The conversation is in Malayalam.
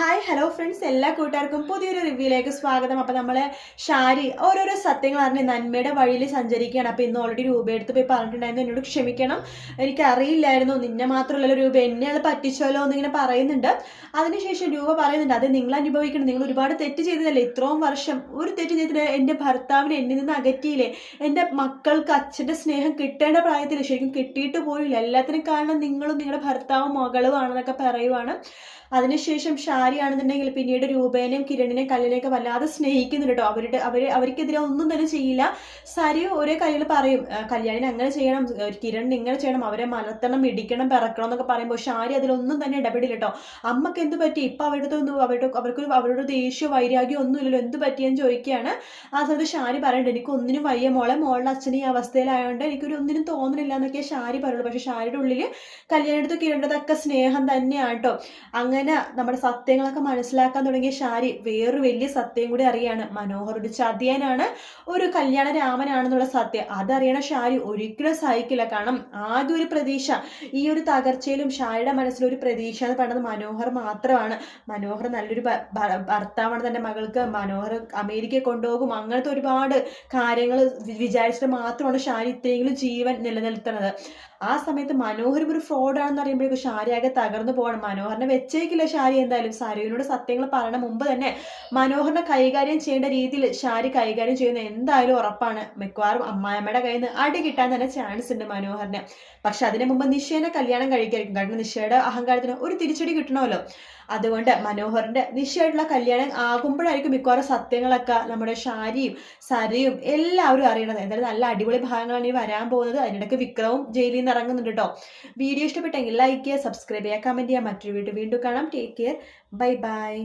ഹായ് ഹലോ ഫ്രണ്ട്സ് എല്ലാ കൂട്ടുകാർക്കും പുതിയൊരു റിവ്യൂയിലേക്ക് സ്വാഗതം. അപ്പോൾ നമ്മൾ ഷാരി ഓരോരോ സത്യങ്ങൾ അറിഞ്ഞ് നന്മയുടെ വഴിയിൽ സഞ്ചരിക്കുകയാണ്. അപ്പോൾ ഇന്ന് ഓൾറെഡി രൂപ എടുത്ത് പോയി പറഞ്ഞിട്ടുണ്ടായിരുന്നു. എന്നോട് ക്ഷമിക്കണം. എനിക്ക് അറിയില്ലായിരുന്നു നിന്നെ മാത്രമല്ലല്ലോ രൂപ എന്നെ അത് പറ്റിച്ചല്ലോ എന്നിങ്ങനെ പറയുന്നുണ്ട്. അതിനുശേഷം രൂപ പറയുന്നുണ്ട്. അത് നിങ്ങൾ അനുഭവിക്കണം. നിങ്ങൾ ഒരുപാട് തെറ്റ് ചെയ്തതല്ലേ? ഇത്രയും വർഷം ഒരു തെറ്റ് ചെയ്തിട്ട് എന്റെ ഭർത്താവിനെ എന്നിൽ നിന്ന് അകറ്റിയില്ലേ? എന്റെ മക്കൾക്ക് അച്ഛന്റെ സ്നേഹം കിട്ടേണ്ട പ്രായത്തിൽ ശരിക്കും കിട്ടിയിട്ട് പോയില്ല. എല്ലാത്തിനും കാരണം നിങ്ങളും നിങ്ങളുടെ ഭർത്താവും മകളും ആണെന്നൊക്കെ പറയുവാണ്. അതിനുശേഷം ഷാരി ആണെന്നുണ്ടെങ്കിൽ പിന്നീട് രൂപേനെയും കിരണിനെയും കല്ലിനെയൊക്കെ വല്ലാതെ സ്നേഹിക്കുന്നുണ്ട് കേട്ടോ അവരുടെ അവർ അവർക്കെതിരെ ഒന്നും തന്നെ ചെയ്യില്ല. സരി ഒരേ കയ്യിൽ പറയും കല്യാണിനെ അങ്ങനെ ചെയ്യണം. കിരൺ ഇങ്ങനെ ചെയ്യണം. അവരെ മലർത്തണം ഇടിക്കണം പിറക്കണം എന്നൊക്കെ പറയുമ്പോൾ ഷാരി അതിലൊന്നും തന്നെ ഇടപെടില്ല കേട്ടോ അമ്മയ്ക്ക് എന്ത് പറ്റി? ഇപ്പൊ അവരുടെ ഒന്നും അവരുടെ അവർക്ക് അവരുടെ ദേഷ്യ വൈരാഗ്യം ഒന്നുമില്ലല്ലോ എന്ത് പറ്റിയെന്ന് ചോദിക്കുകയാണ്. ആ സമയത്ത് ഷാരി പറയണ്ട എനിക്ക് ഒന്നിനും വയ്യ മോളെ. മോളുടെ അച്ഛൻ ഈ അവസ്ഥയിലായതുകൊണ്ട് എനിക്കൊരു ഒന്നിനും തോന്നുന്നില്ല എന്നൊക്കെ ഷാരി പറയുള്ളൂ. പക്ഷെ ഷാരിയുടെ ഉള്ളിൽ കല്യാണത്ത് കിരണ്ടതൊക്കെ സ്നേഹം തന്നെയാണ് കേട്ടോ അങ്ങനെ നമ്മുടെ സത്യങ്ങളൊക്കെ മനസ്സിലാക്കാൻ തുടങ്ങിയ ഷാരി വേറൊരു വലിയ സത്യം കൂടി അറിയാണ്. മനോഹർ ഒരു ചതിയനാണ് ഒരു കല്യാണ രാമനാണെന്നുള്ള സത്യം. അതറിയണ ഷാരി ഒരിക്കലും സഹിക്കില്ല. കാരണം ആദ്യ ഒരു പ്രതീക്ഷ. ഈ ഒരു തകർച്ചയിലും ഷാരിയുടെ മനസ്സിൽ ഒരു പ്രതീക്ഷ എന്ന് പറയുന്നത് മനോഹർ മാത്രമാണ്. മനോഹർ നല്ലൊരു ഭർത്താവാണ് തന്റെ മകൾക്ക്. മനോഹർ അമേരിക്കയിൽ കൊണ്ടുപോകും. അങ്ങനത്തെ ഒരുപാട് കാര്യങ്ങൾ വിചാരിച്ചിട്ട് മാത്രമാണ് ഷാരി ഇത്രയെങ്കിലും ജീവൻ നിലനിർത്തുന്നത് ആ സമയത്ത് മനോഹർ ഒരു ഫ്രോഡാണെന്ന് അറിയുമ്പോഴേക്കും ഷാരി ആകെ തകർന്നു പോകണം മനോഹറിനെ വെച്ചേക്കില്ല ഷാരി എന്തായാലും. സരുവിനോട് സത്യങ്ങൾ പറയണ മുമ്പ് തന്നെ മനോഹറിനെ കൈകാര്യം ചെയ്യേണ്ട രീതിയിൽ ഷാരി കൈകാര്യം ചെയ്യുന്ന എന്തായാലും ഉറപ്പാണ്. മിക്കവാറും അമ്മായമ്മയുടെ കയ്യിൽ നിന്ന് അടി കിട്ടാൻ തന്നെ ചാൻസ് ഉണ്ട് മനോഹറിന് പക്ഷെ അതിനു മുമ്പ് നിഷേനെ കല്യാണം കഴിക്കായിരിക്കും. കാരണം നിഷയുടെ അഹങ്കാരത്തിന് ഒരു തിരിച്ചടി കിട്ടണമല്ലോ. അതുകൊണ്ട് മനോഹറിന്റെ നിശ്ചയമായിട്ടുള്ള കല്യാണം ആകുമ്പോഴായിരിക്കും മിക്കവാറും സത്യങ്ങളൊക്കെ നമ്മുടെ ഷാരിയും സരയും എല്ലാവരും അറിയണത്. എന്തായാലും നല്ല അടിപൊളി ഭാഗങ്ങളാണ് ഇനി വരാൻ പോകുന്നത്. അതിനിടയ്ക്ക് വിക്രവും ജയിലിൽ നിന്ന് ഇറങ്ങുന്നുണ്ട് കേട്ടോ. വീഡിയോ ഇഷ്ടപ്പെട്ടെങ്കിൽ ലൈക്ക് ചെയ്യുക സബ്സ്ക്രൈബ് ചെയ്യുക കമന്റ് ചെയ്യുക. മറ്റൊരു വീഡിയോ വീണ്ടും കാണാം. Take care bye bye